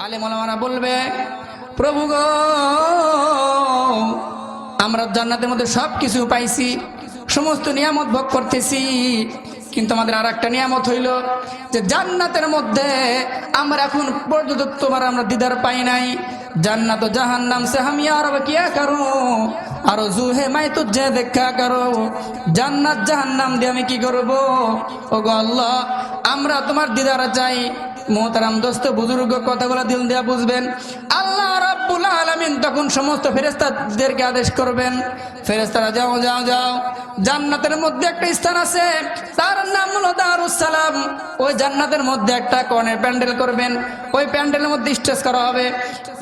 আলে মলামারা বলবে, প্রভু গো, আমরা জান্নাতের মধ্যে সব কিছু পাইছি, সমস্ত নিয়ামত ভোগ করতেছি, কিন্তু আমাদের আর একটা নিয়ামত হইল যে জান্নাতের মধ্যে আমরা এখন পর্যন্ত তোমার আমরা দিদার পাই নাই। জান্নাত জাহান নাম সে আমি ইয়ার কিয়া করো? আরও জুহে মাই তো যে দেখা করো। জান্নাত জাহান নাম দিয়ে আমি কি করব? ও গো আল্লাহ, আমরা তোমার দিদারা চাই। মোহতারাম দোস্ত বুজুর্গ কথাগুলো দিল দেয়া বুঝবেন। আল্লাহ রাব্বুল আলামিন তখন সমস্ত ফেরেস্তাদেরকে আদেশ করবেন ফেরেস্তারা যাও যাও যাও। জান্নাতের মধ্যে একটা স্থান আছে, তার নাম হলো দারুস সালাম ওই জান্নাতের মধ্যে একটা কর্নের প্যান্ডেল করবেন, ওই প্যান্ডেলের মধ্যে স্টেজ করা হবে।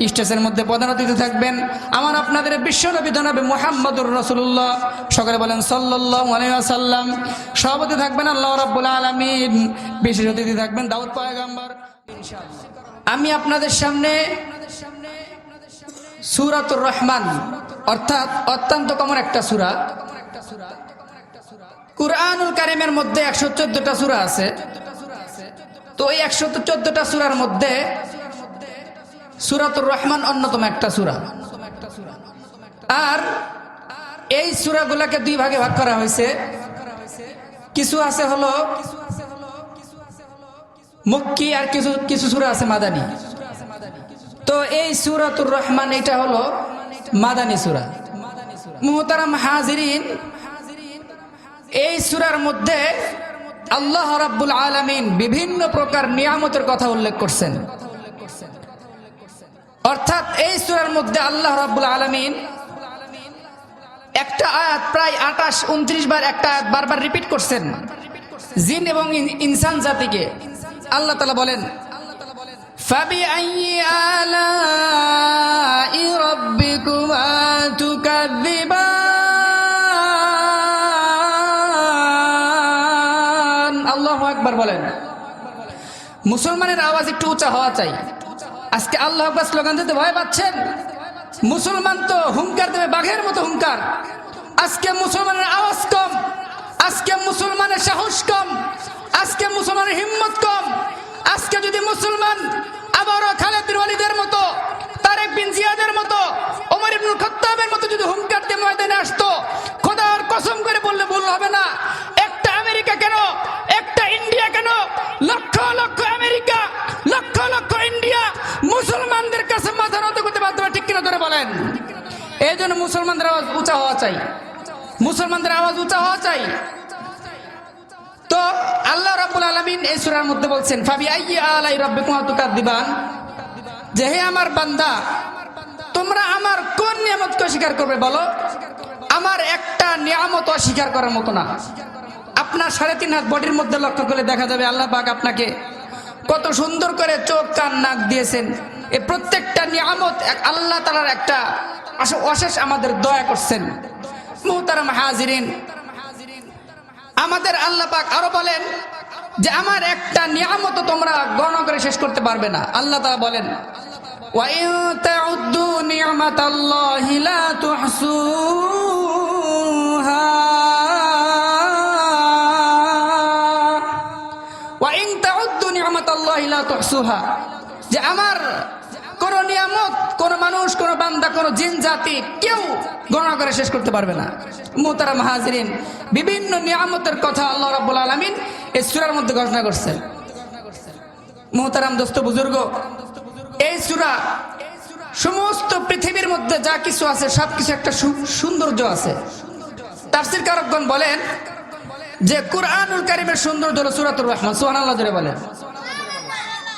স্টেজের মধ্যে প্রধান অতিথি থাকবেন। আমার আপনাদের বিশ্বনবী জনাবে মোহাম্মদুর রসুল্লাহ সকালে বলেন সাল্লাহ সভাপতি থাকবেন আল্লাহ রাব্বুল আলামিন। বিশেষ অতিথি থাকবেন দাউদ পয়গাম্বর। আমি আপনাদের সামনে সুরাতুর রহমান, অর্থাৎ অত্যন্ত কমন একটা সুরা। কুরআনুল কারিমের মধ্যে একশো চোদ্দটা সুরা আছে। তো ওই একশো চোদ্দটা সুরার মধ্যে সুরাতুর রহমান অন্যতম একটা সুরা। আর এই সুরাগুলাকে দুই ভাগে ভাগ করা হয়েছে। কিছু আছে হলো মুক্কি আর কিছু কিছু সুরা আছে মাদানী। তো এই সুরাতুর রহমান এটা হলো মাদানী সুরা। মুহতারাম হাজিরিন, এই সুরার মধ্যে আল্লাহ রাব্বুল আলামিন বিভিন্ন প্রকার নিয়ামতের কথা উল্লেখ করছেন। অর্থাৎ এই সুরার মধ্যে আল্লাহ রাব্বুল আলামিন একটা আয়াত প্রায় আঠাশ, উনত্রিশ বার একটা আয়াত বারবার রিপিট করছেন। জিন এবং ইনসান জাতিকে। আল্লাহ তালা বলেন فبأي آلاء ربكما تكذبان আল্লাহ একবার বলেন মুসলমানের আওয়াজ একটু উঁচা হওয়া চাই আজকে আল্লাহ আকবার স্লোগান দিতে ভয় পাচ্ছেন মুসলমান তো হুঙ্কার দেবে বাঘের মতো হুঙ্কার আজকে মুসলমানের আওয়াজ কম আজকে মুসলমানের সাহস কম আজকে মুসলমানের হিম্মত কম আজকে যদি মুসলমান আবারও খালেদ ওয়ালিদের মতো, তারেক বিন জিয়াদের মতো, ওমর ইবনুল খত্তাবের মতো যদি হুঙ্কার দিয়ে ময়দানে আসতো, খোদার কসম করে বললে ভুল হবে না। একটা আমেরিকা কেন? একটা ইন্ডিয়া কেন? লক্ষ লক্ষ আমেরিকা, লক্ষ লক্ষ ইন্ডিয়া মুসলমানদের কাছে মাথা নত করতে বাধ্য ঠিক কিনা ধরে বলেন? এই জন্য মুসলমানদের আওয়াজ উঁচা হওয়া চাই। মুসলমানদের আওয়াজ উঁচা হওয়া চাই। আল্লাহ রাব্বুল আলামিন এই সূরার মধ্যে বলছেন, ফাবি আইয়ি আলাই রাব্বিকুমা তুকাদ্দিবান? যে হে আমার বান্দা, তোমরা আমার কোন নিয়ামতকে অস্বীকার করবে বলো? আমার একটা নিয়ামত অস্বীকার করার মতো না। আপনার সাড়ে তিন হাত বডির মধ্যে লক্ষ্য করে দেখা যাবে আল্লাহ পাক আপনাকে কত সুন্দর করে চোখ, কান, নাক দিয়েছেন। এ প্রত্যেকটা নিয়ামত আল্লাহ তালার একটা অশেষ আমাদের দয়া করছেন। মুহতারাম হাজিরিন আমাদের আল্লাপাক আরও বলেন যে আমার একটা নিয়ামত তোমরা গণ করে শেষ করতে পারবে না। আল্লাহ তারা বলেন আমার কোন নিয়ামত, কোন মানুষ কোন কোন জিন, জাতি কেউ গণনা করে শেষ করতে পারবে না। মোতারাম হাজরিন, বিভিন্ন নিয়ামতের কথা আল্লাহ রাব্বুল আলামিন এই সূরার মধ্যে ঘোষণা করছেন। মোহতারাম দোস্ত বুজুর্গ, এই সূরা সমস্ত পৃথিবীর মধ্যে যা কিছু আছে সব কিছু একটা সৌন্দর্য আছে। তাফসির কারকগণ বলেন যে কুরআনুল কারিমের সৌন্দর্য হলো সূরাতুর রহমান। সুবহানাল্লাহ জোরে বলেন।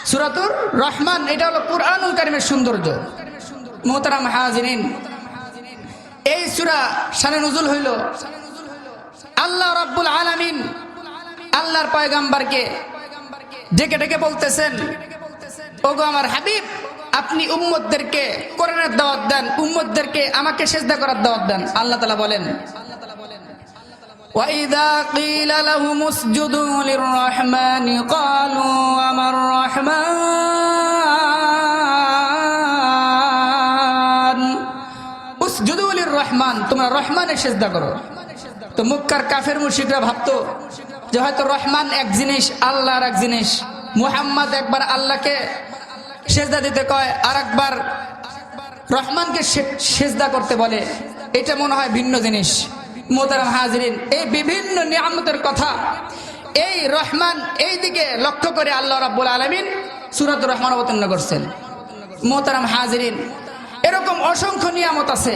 সুরাতুর রহমান, এটা হলো কুরআনুল কারিমের সৌন্দর্য। মোহতারাম হাজিরিন এই সুরা শানে নজুল হইল আল্লাহ রাব্বুল আলামিন আল্লাহর পয়গাম্বারকে ডেকে ডেকে বলতেছেন ওগো আমার হাবিব আপনি উম্মতদেরকে কোরআনের দাওয়াত দেন উম্মতদেরকে আমাকে সেজদা করার দাওয়াত দেন আল্লাহ তাআলা বলেন وإذا قيل لهم اسجدوا للرحمن قالوا وما الرحمن রহমান, তোমরা রহমানের সেজদা করো। তো মুক্কার কাফের মুশিকরা ভাবতো যে হয়তো রহমান এক জিনিস, আল্লাহ আর এক জিনিস। মুহাম্মদ একবার আল্লাহকে সেজদা দিতে কয় আর একবার রহমানকে সেজদা করতে বলে। এটা মনে হয় ভিন্ন জিনিস। মোতারাম হাজরিন, এই বিভিন্ন নিয়ামতের কথা, এই রহমান এই দিকে লক্ষ্য করে আল্লাহ রাব্বুল আলমিন সুরাত রহমান অবতীর্ণ করছেন। মোতারাম হাজরিন, এরকম অসংখ্য নিয়ামত আছে।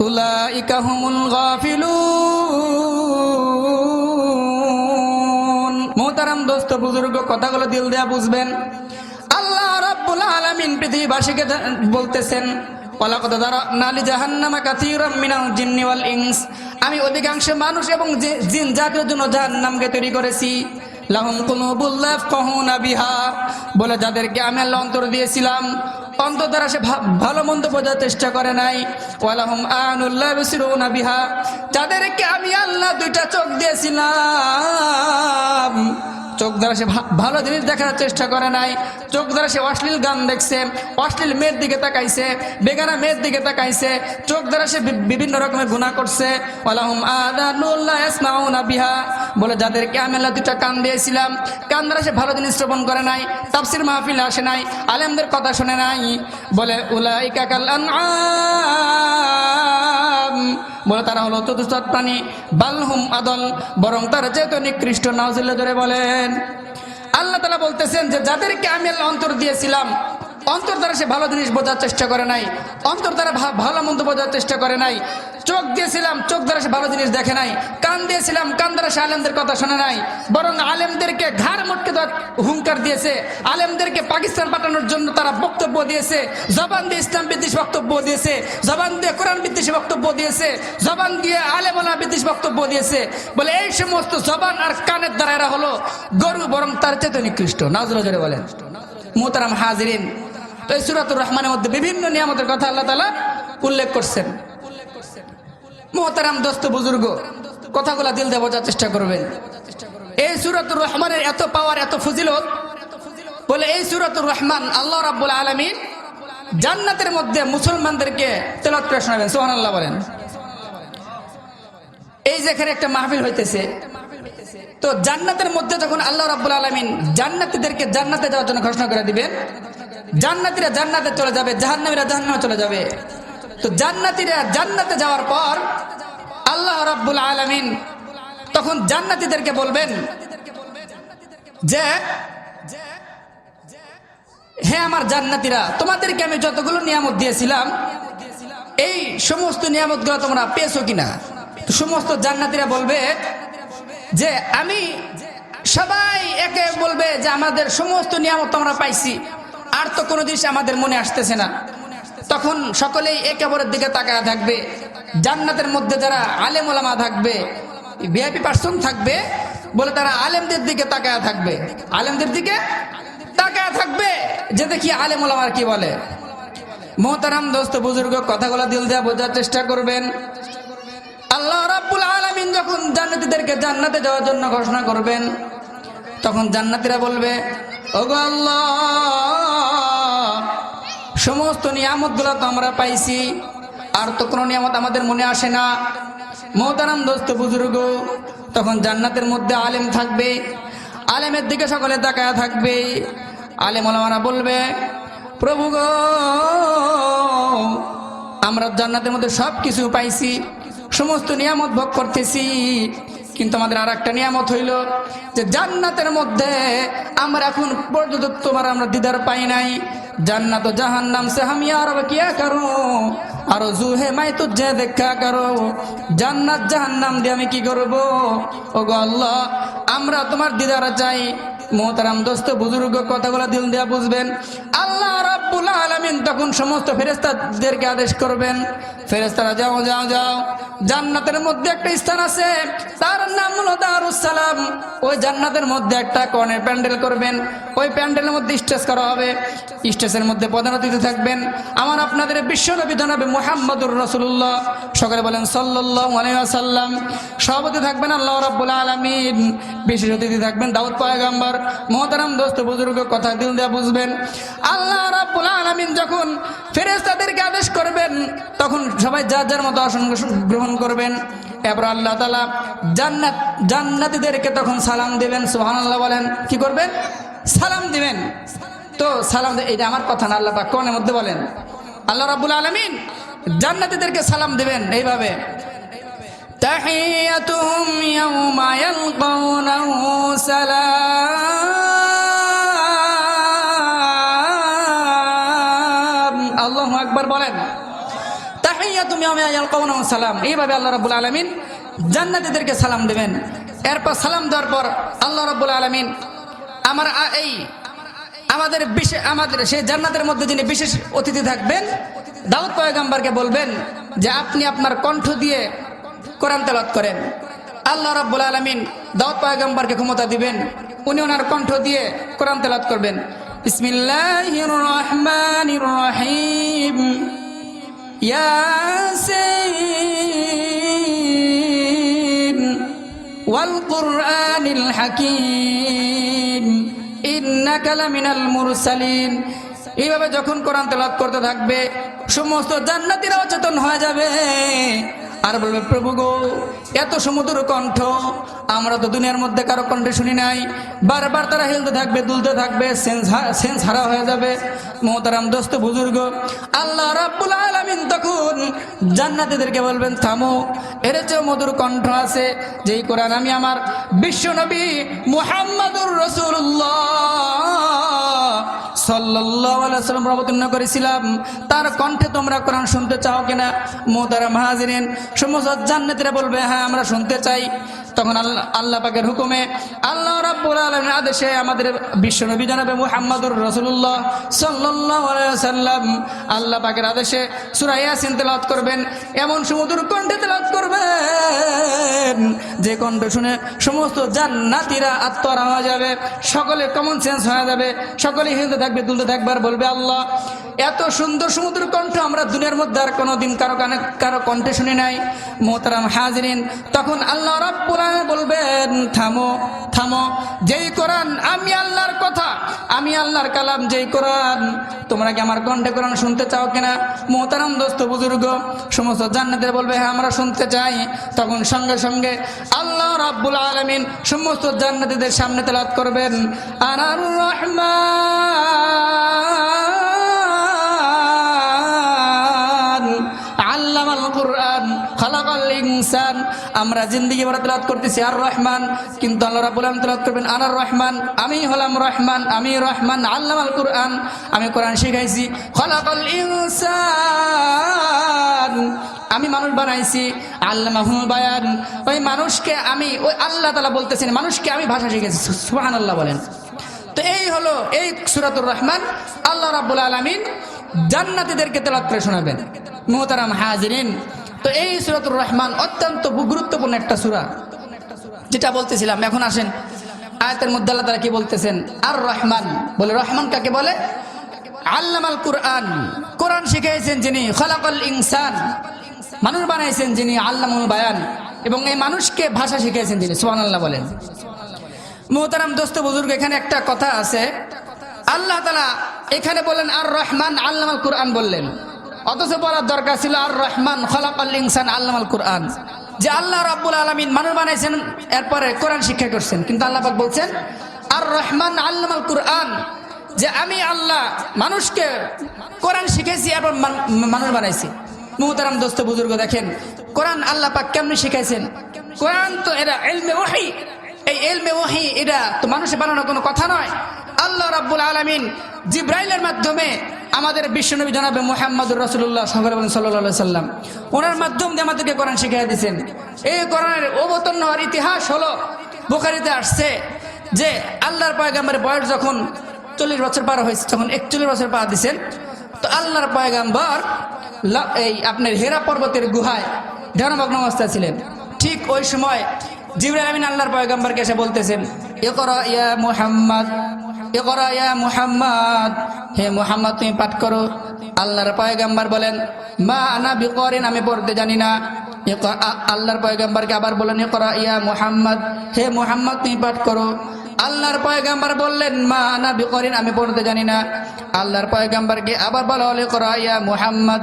أولئك هم الغافلون মোহতারাম দোস্ত বুজুর্গ কথাগুলো দিল দেয়া বুঝবেন আল্লাহ রাব্বুল আলামিন পৃথিবীবাসীকে দা- বলতেছেন ওয়ালাকাদ দারানা লিজাহান্নামা কাসীরাম মিনাল জিন্নি ওয়াল ইনস আমি অধিকাংশ মানুষ এবং যে- জিন জাতির জন্য জাহান্নামকে তৈরি করেছি লাহুম কুলুবুল লা ইয়াফকাহুনা বিহা বলে যাদেরকে আমি আল্লাহ অন্তর দিয়েছিলাম অন্তর দ্বারা সে ভালো মন্দ বোঝার চেষ্টা করে নাই। ওয়ালাহম আনুল্লাহ বিহা। যাদেরকে আমি আল্লাহ দুইটা চোখ দিয়েছিলাম চোখ দ্বারা সে ভালো জিনিস দেখার চেষ্টা করে নাই। চোখ দ্বারা সে অশ্লীল গান দেখছে, অশ্লীল মেয়ের দিকে তাকাইছে, বেগানা মেয়ের দিকে তাকাইছে, চোখ দ্বারা সে বিভিন্ন রকমের গুণা করছে। বিহা। বলে, যাদেরকে আমি আল্লাহ দুটা কান দিয়েছিলাম, কান দ্বারা সে ভালো জিনিস শ্রবণ করে নাই, তাফসির মাহফিলে আসে নাই, আলেমদের কথা শুনে নাই। বলে, উলাইকা কাল আনআম। বলে তারা হলো চতুর্থ প্রাণী বালহুম আদল, বরং তারা যেহেতু নিকৃষ্ট নাজিল্লা ধরে বলেন। আল্লাহ তালা বলতেছেন যে, যাদেরকে আমি অন্তর দিয়েছিলাম অন্তর দ্বারা সে ভালো জিনিস বোঝার চেষ্টা করে নাই, অন্তর দ্বারা ভালো মন্দ বোঝার চেষ্টা করে নাই। চোখ দিয়েছিলাম, চোখ দ্বারা সে ভালো জিনিস দেখে নাই। কান দিয়েছিলাম, কান দ্বারা সে আলেমদের কথা শোনে নাই। বরং আলেমদেরকে ঘাড় মুটকে হুঙ্কার দিয়েছে। আলেমদেরকে পাকিস্তান পাঠানোর জন্য তারা বক্তব্য দিয়েছে। জবান দিয়ে ইসলাম বিদ্বেষ বক্তব্য দিয়েছে। জবান দিয়ে কোরআন বিদ্বেষী বক্তব্য দিয়েছে। জবান দিয়ে আলেমলা বিদ্বেষ বক্তব্য দিয়েছে। বলে এই সমস্ত জবান আর কানের দ্বারা এরা হলো গরু, বরং তার চেয়ে নিকৃষ্ট। নাজরা বলেন। মোহতারাম হাজিরিন তো এই সুরাতুর রহমানের মধ্যে বিভিন্ন নিয়ামতের কথা আল্লাহ তালা উল্লেখ করছেন। মোহতারাম দোস্ত, বুজুর্গ, কথাগুলা দিল দিয়ে বোঝার চেষ্টা করবেন। এই সুরাতুর রহমানের এত পাওয়ার, এত ফজিলত, বলে এই সুরাতুর রহমান আল্লাহ রাব্বুল আলমিন জান্নাতের মধ্যে মুসলমানদেরকে তেলত করে শোনাবেন সোহান আল্লাহ বলেন। এই যেখানে একটা মাহফিল হইতেছে, তো জান্নাতের মধ্যে যখন আল্লাহ রাব্বুল আলমিন জান্নাতিদেরকে জান্নাতে যাওয়ার জন্য ঘোষণা করে দিবেন জান্নাতিরা জান্নাতে চলে যাবে, জাহান্নামীরা জাহান্নামে চলে যাবে। তো জান্নাতিরা জান্নাতে যাওয়ার পর আল্লাহ রাব্বুল আলমিন তখন জান্নাতিদেরকে বলবেন যে হ্যাঁ আমার জান্নাতিরা, তোমাদেরকে আমি যতগুলো নিয়ামত দিয়েছিলাম, এই সমস্ত নিয়ামতগুলো তোমরা পেয়েছ কিনা? সমস্ত জান্নাতিরা বলবে যে, আমি সবাই একে বলবে যে আমাদের সমস্ত নিয়ামত আমরা পাইছি। আর তো কোনো জিনিস আমাদের মনে আসতেছে না। তখন সকলেই একে অপরের দিকে তাকায় থাকবে। জান্নাতের মধ্যে যারা আলেম ওলামা থাকবে ভিআইপি পার্সন থাকবে বলে তারা আলেমদের দিকে তাকায় থাকবে। আলেমদের দিকে তাকায় থাকবে যে দেখি আলেম ওলামার কি বলে। মোহতারাম দোস্ত, বুজুর্গ, কথাগুলো দিল দেওয়া বোঝার চেষ্টা করবেন। আল্লাহ রাব্বুল আলামিন যখন জান্নাতীদেরকে জান্নাতে যাওয়ার জন্য ঘোষণা করবেন, তখন জান্নাতীরা বলবে, ওগো আল্লাহ! সমস্ত নিয়ামতগুলো তো আমরা পাইছি। আর তো কোনো নিয়ামত আমাদের মনে আসে না। মোহতারাম দোস্ত বুজুর্গ, তখন জান্নাতের মধ্যে আলেম থাকবে। আলেমের দিকে সকলে তাকায় থাকবে। আলেম ওলামারা বলবে, প্রভু গো, আমরা জান্নাতের মধ্যে সব কিছু পাইছি, সমস্ত নিয়ামত ভোগ করতেছি। কিন্তু আমাদের আর একটা নিয়ামত হইল যে, জান্নাতের মধ্যে আমরা এখন পর্যন্ত তোমার আমরা দিদার পাই নাই। জান্নাত জাহান্নাম সে আমি ইয়ার কিয়া করো? আর জুহে মাই তুঝে দেখা করো। জান্নাত, জাহান্নাম দিয়ে আমি কি করব? ও আল্লাহ, আমরা তোমার দিদারা চাই। মোহতারাম দোস্ত, বুজুর্গ কথাগুলো দিল দেয়া বুঝবেন। আল্লাহ রাব্বুল আলামিন তখন সমস্ত ফেরেস্তাদেরকে আদেশ করবেন ফেরেস্তারা যাও যাও যাও। জান্নাতের মধ্যে একটা স্থান আছে, তার নাম হলো দারুসালাম ওই জান্নাতের মধ্যে একটা কর্নের প্যান্ডেল করবেন, ওই প্যান্ডেলের মধ্যে স্টেজ করা হবে। স্টেজের মধ্যে প্রধান অতিথি থাকবেন। আমার আপনাদের বিশ্বনবী জনাবে মোহাম্মদুর রসুল্লাহ সকালে বলেন সাল্লাহ আলাইসাল্লাম সভাপতি থাকবেন আল্লাহ রাব্বুল আলমিন। বিশেষ অতিথি থাকবেন দাউদ পয়গাম্বর। মোহতারাম দোস্ত, বুজুর্গ, কথা দিল দেয়া বুঝবেন। আল্লাহ রাব্বুল যখন ফেরেস্তাদেরকে আদেশ করবেন, তখন সবাই যার যার মতো আসন গ্রহণ করবেন। এরপর আল্লাহ তালা জান্নাত, জান্নাতিদেরকে তখন সালাম দেবেন সোহান আল্লাহ বলেন। কি করবেন? সালাম দিবেন। তো সালাম এটা আমার কথা না, আল্লাহ কোরআনের মধ্যে বলেন। আল্লাহ রাব্বুল আলামিন জান্নাতীদেরকে সালাম দিবেন এইভাবে। তাহিয়াতুহুম ইয়াউমা ইয়ালকাউনাহু সালাম। আকবার বলেন। ইয়াউমা ইয়ালকাউনাহু সালাম। এইভাবে আল্লাহ রাব্বুল আলামিন জান্নাতীদেরকে সালাম দেবেন। এরপর সালাম দেওয়ার পর আল্লাহ রাব্বুল আলামিন আমার এই আমাদের বিশেষ আমাদের সেই জান্নাতের মধ্যে যিনি বিশেষ অতিথি থাকবেন, দাউদ পয়গাম্বারকে বলবেন যে আপনি আপনার কণ্ঠ দিয়ে কোরআন তেলাওয়াত করেন। আল্লাহ রাব্বুল আলামিন দাউদ পয়গাম্বারকে ক্ষমতা দিবেন। উনি ওনার কণ্ঠ দিয়ে কোরআন তেলাওয়াত করবেন। বিসমিল্লাহির রহমানির রহিম ইয়াসিন والقرآن الحكيم إنك لمن المرسلين এইভাবে যখন কোরআন তেলাওয়াত করতে থাকবে সমস্ত জান্নাতীরা অচেতন হয়ে যাবে আর বলবে, প্রভু গো, এত সমুদ্র কণ্ঠ, আমরা তো দুনিয়ার মধ্যে কারও কণ্ঠে শুনি নাই। বারবার তারা হেলতে থাকবে, দুলতে থাকবে, সেন্স হারা হয়ে যাবে। মোহতারাম দোস্ত বুজুর্গ, আল্লাহ রাব্বুল আলামিন তখন জান্নাতীদেরকে বলবেন, থামো, এর চেয়ে মধুর কণ্ঠ আছে, যেই কোরআন আমি আমার বিশ্ব নবী মুহাম্মাদুর রসুল্লাহ সাল্লাম অবতীর্ণ করেছিলাম। তার কণ্ঠে তোমরা কোরআন শুনতে চাও কিনা? মোহতারা মাহাজিরেন সমস্ত জান্নাতীরা বলবে হ্যাঁ আমরা শুনতে চাই। তখন আল্লাহ আল্লাহ পাকের হুকুমে আল্লাহ রাব্বুল আলামিনের আদেশে আমাদের বিশ্ব নবী জানাবে মুহাম্মাদুর রাসূলুল্লাহ সাল্লাল্লাহু সাল্লাম আল্লাহ পাকের আদেশে সূরা ইয়াসিন তেলাওয়াত করবেন। এমন সুমধুর কণ্ঠে তেলাওয়াত করবেন, যে কণ্ঠ শুনে সমস্ত জান্নাতীরা আত্মরা হয়ে যাবে সকলে কমন সেন্স হয়ে যাবে, সকলেই হেলতে থাকবে। তুলতে থাকবে আর বলবে আল্লাহ, এত সুন্দর সমুদ্র কণ্ঠ আমরা দুনিয়ার মধ্যে আর কোনোদিন কারও কানে, কারও কণ্ঠে শুনি নাই। মোহতারাম হাজরিন, তখন আল্লাহ রাব্বুল বলবেন, থামো থামো, যেই কোরআন আমি আল্লাহর কথা, আমি আল্লাহর কালাম যেই কোরআন, তোমরা কি আমার কণ্ঠে কোরআন শুনতে চাও কিনা? মোহতারাম দোস্ত বুজুর্গ, সমস্ত জান্নাতের বলবে হ্যাঁ আমরা শুনতে চাই। তখন সঙ্গে সঙ্গে আল্লাহ রাব্বুল আলামিন সমস্ত জান্নাতীদের সামনে তেলাওয়াত করবেন আনার রহমান ইনসান। আমরা জিন্দেগি ভরা তেলাওয়াত করতেছি আর রহমান, কিন্তু আল্লাহ রাব্বুল আলামিন তেলাওয়াত করবেন আনার রহমান, আমি হলাম রহমান, আমি রহমান, আল্লামাল কুরআন। আমি কোরআন শিখাইছি, খালাকাল ইনসান। আমি মানুষ বানাইছি আল্লাহ মাহুল বায়ান। ওই মানুষকে আমি, ওই আল্লাহ তালা বলতেছেন, মানুষকে আমি ভাষা শিখেছি সুহান আল্লাহ বলেন। তো এই হলো, এই সুরাতুর রহমান। আল্লাহ রাব্বুল আলমিন জান্নাতীদেরকে তেলাত শোনাবেন। মোহতারাম হাজিরিন। তো এই সুরাতুর রহমান অত্যন্ত গুরুত্বপূর্ণ একটা সুরা। যেটা বলতেছিলাম, এখন আসেন। আয়াতের মধ্যে আল্লাহ তারা কি বলতেছেন? আর রহমান। বলে, রহমান কাকে বলে? আল্লামাল কুরআন। কোরআন শিখাইছেন যিনি খলাকল ইনসান। মানুষ বানাইছেন যিনি আল্লামুল বায়ান। এবং এই মানুষকে ভাষা যিনি সুবহান আল্লাহ বলেন। মোহতারাম দোস্ত বুজুর্গ, এখানে একটা কথা আছে। আল্লাহ তালা এখানে বললেন আর রহমান আল্লামাল কুরআন বললেন। অথচ বলার দরকার ছিল আর রহমান খলাকাল ইনসান আল্লামাল কুরআন যে আল্লাহ রাব্বুল আলামিন মানুষ বানাইছেন, এরপরে কোরআন শিক্ষা করছেন। কিন্তু আল্লাহ বলছেন আর রহমান আল্লামাল কুরআন যে আমি আল্লাহ মানুষকে কোরআন শিখেছি এবং মান- মানুষ বানাইছি। মুহতারাম দোস্ত বুজুর্গ, দেখেন, কোরআন আল্লাহ পাক কেমনি শিখাইছেন? কোরআন তো এরা এই এলমে ওহি, এটা তো মানুষে বানানো কোনো কথা নয়। আল্লাহ রাব্বুল আলামিন জিব্রাইলের মাধ্যমে আমাদের বিশ্বনবী জনাবে মোহাম্মদুর রসুল্লাহ সকলে বলেন সাল্লাহ সাল্লাম ওনার মাধ্যম দিয়ে আমাদেরকে কোরআন শিখিয়ে দিয়েছেন। এই কোরআনের অবতন্ন হওয়ার ইতিহাস হলো, বুখারিতে আসছে যে আল্লাহর পয়গাম্বরের বয়স যখন চল্লিশ বছর পার হয়েছে, তখন একচল্লিশ বছর পা দিছেন তো আল্লাহর পয়গাম্বর এই আপনার হেরা পর্বতের গুহায় ধ্যানমগ্ন অবস্থায় ছিলেন। ঠিক ওই সময় জিবরাইল আমিন আল্লাহর পয়গম্বরকে এসে বলতেছেন এ কর ইয়া মুহাম্মদ, ইকরা ইয়া মুহাম্মদ, হে মুহাম্মদ, তুমি পাঠ করো। আল্লাহর পয়গম্বর বলেন, মা আনা বিকরিন, আমি পড়তে জানি না। আল্লাহর পয়গম্বরকে আবার বলেন এ করা ইয়া মুহাম্মদ, হে মুহাম্মদ, তুমি পাঠ করো। আল্লাহর পয়গাম্বার বললেন, মা না বিকরিন, আমি পড়তে জানি না। আল্লাহর পয়গাম্বারকে আবার বলা হলে করা ইয়া মুহাম্মদ।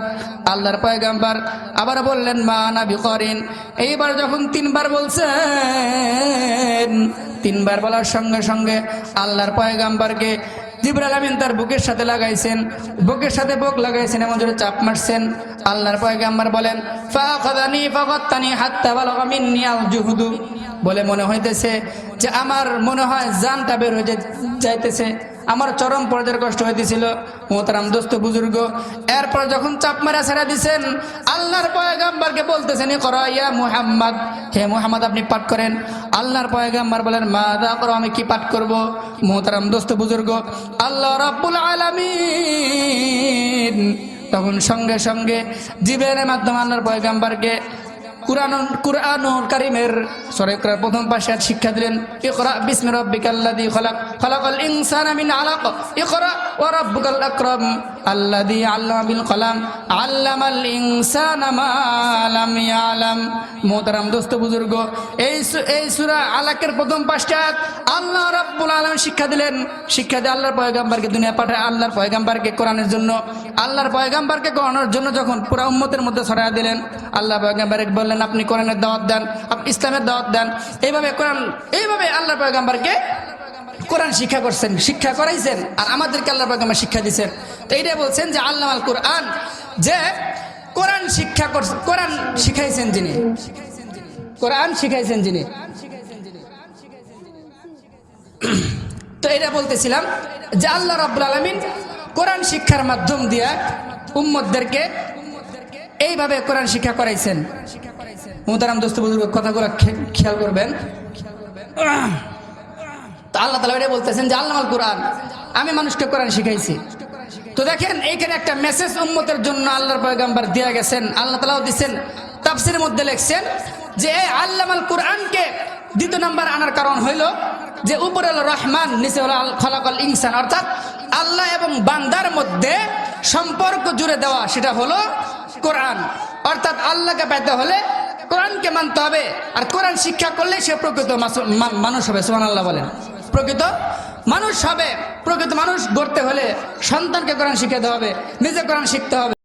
আল্লাহর পয়গাম্বার আবার বললেন, মা আনা বিকরিন। এইবার যখন তিনবার বলছেন, তিনবার বলার সঙ্গে সঙ্গে আল্লাহর পয়গাম্বারকে জিবরাল আমিন তার বুকের সাথে লাগাইছেন, বুকের সাথে বুক লাগাইছেন, এমন জোরে চাপ মারছেন। আল্লাহর পয়গাম্বার বলেন ফাখাদানি ফাগাত্তানি হাত্তা বালাগা মিন্নি আল জুহুদু। বলে মনে হইতেছে যে আমার মনে হয় জানটা বের হয়ে যাইতেছে। আমার চরম পর্যায়ের কষ্ট হইতেছিল। মোহতারাম দোস্ত বুজুর্গ, এরপর যখন চাপ মারা ছেড়া দিছেন, আল্লাহর পয়গাম্বারকে বলতেছেন "এ করো ইয়া মুহাম্মদ। হে মুহাম্মদ, আপনি পাঠ করেন। আল্লাহর পয়গাম্বার বলেন মা দা করো, আমি কি পাঠ করব? মোহতারাম দোস্ত বুজুর্গ, আল্লাহ রাব্বুল আলামিন। তখন সঙ্গে সঙ্গে জীবনের মাধ্যমে আল্লাহর পয়গাম্বারকে কুরআন কুরআনুল কারিমের, সূরা ইকরার প্রথম পাশে শিক্ষা দিলেন, ইকরা বিসমি রাব্বিকাল্লাযী খলাক, খলাকাল ইনসানা মিন আলাক, ইকরা ওয়া রাব্বুকাল আকরাম। আল্লাযী আল্লামা বিল কলাম, আল্লামাল ইনসানা মা লাম ইয়ালাম। মোহতারাম দোস্ত বুজুর্গ, এই এই সূরা আলাকের প্রথম পাঁচটা আল্লাহ রাব্বুল আলামিন শিক্ষা দিলেন। শিক্ষা দিয়ে আল্লাহর পয়গাম্বারকে দুনিয়া পাঠায়, আল্লাহর পয়গাম্বারকে কোরআনের জন্য। আল্লাহর পয়গাম্বারকে কোরআনের জন্য যখন পুরা উম্মতের মধ্যে ছড়ায় দিলেন আল্লাহ পয়গাম্বারকে বললেন, আপনি কোরআনের দাওয়াত দেন, আপনি ইসলামের দাওয়াত দেন। এইভাবে কোরআন, এইভাবে আল্লাহ পয়গাম্বারকে কোরআন শিক্ষা করছেন, শিক্ষা করাইছেন, আর আমাদেরকে আল্লাহ পয়গাম্বার শিক্ষা দিয়েছেন তো এইটাই বলছেন যে আল্লাহ আল কোরআন যে কোরআন শিক্ষা করছেন কোরআন শিখাইছেন যিনি। কোরআন শিখাইছেন যিনি। তো এটা বলতেছিলাম যে আল্লাহ রাব্বুল আলামিন কোরআন শিক্ষার মাধ্যম দিয়ে উম্মতদেরকে এইভাবে কোরআন শিক্ষা করাইছেন। মোহতারাম দোস্ত বুজুর্গ, কথাগুলো খেয়াল করবেন। তো আল্লাহ তালা বলতেছেন যে আল্লাহ আল কোরআন, আমি মানুষকে কোরআন শিখাইছি। তো দেখেন, এইখানে একটা মেসেজ উম্মতের জন্য আল্লাহর পয়গাম্বার দিয়া গেছেন। আল্লাহ তালাও দিচ্ছেন তাফসিরের মধ্যে লেখছেন যে এই আল্লাহ আল কোরআনকে দ্বিতীয় নাম্বার আনার কারণ হইল যে, উপরে হলো রহমান, নিচে হলো খলাকল ইনসান। অর্থাৎ আল্লাহ এবং বান্দার মধ্যে সম্পর্ক জুড়ে দেওয়া, সেটা হলো কোরআন। অর্থাৎ আল্লাহকে পেতে হলে কোরআনকে মানতে হবে। আর কোরআন শিক্ষা করলে সে প্রকৃত মানুষ হবে সোমান আল্লাহ বলেন। প্রকৃত মানুষ হবে। প্রকৃত মানুষ গড়তে হলে সন্তানকে কোরআন শিখাতে হবে, নিজে কোরআন শিখতে হবে।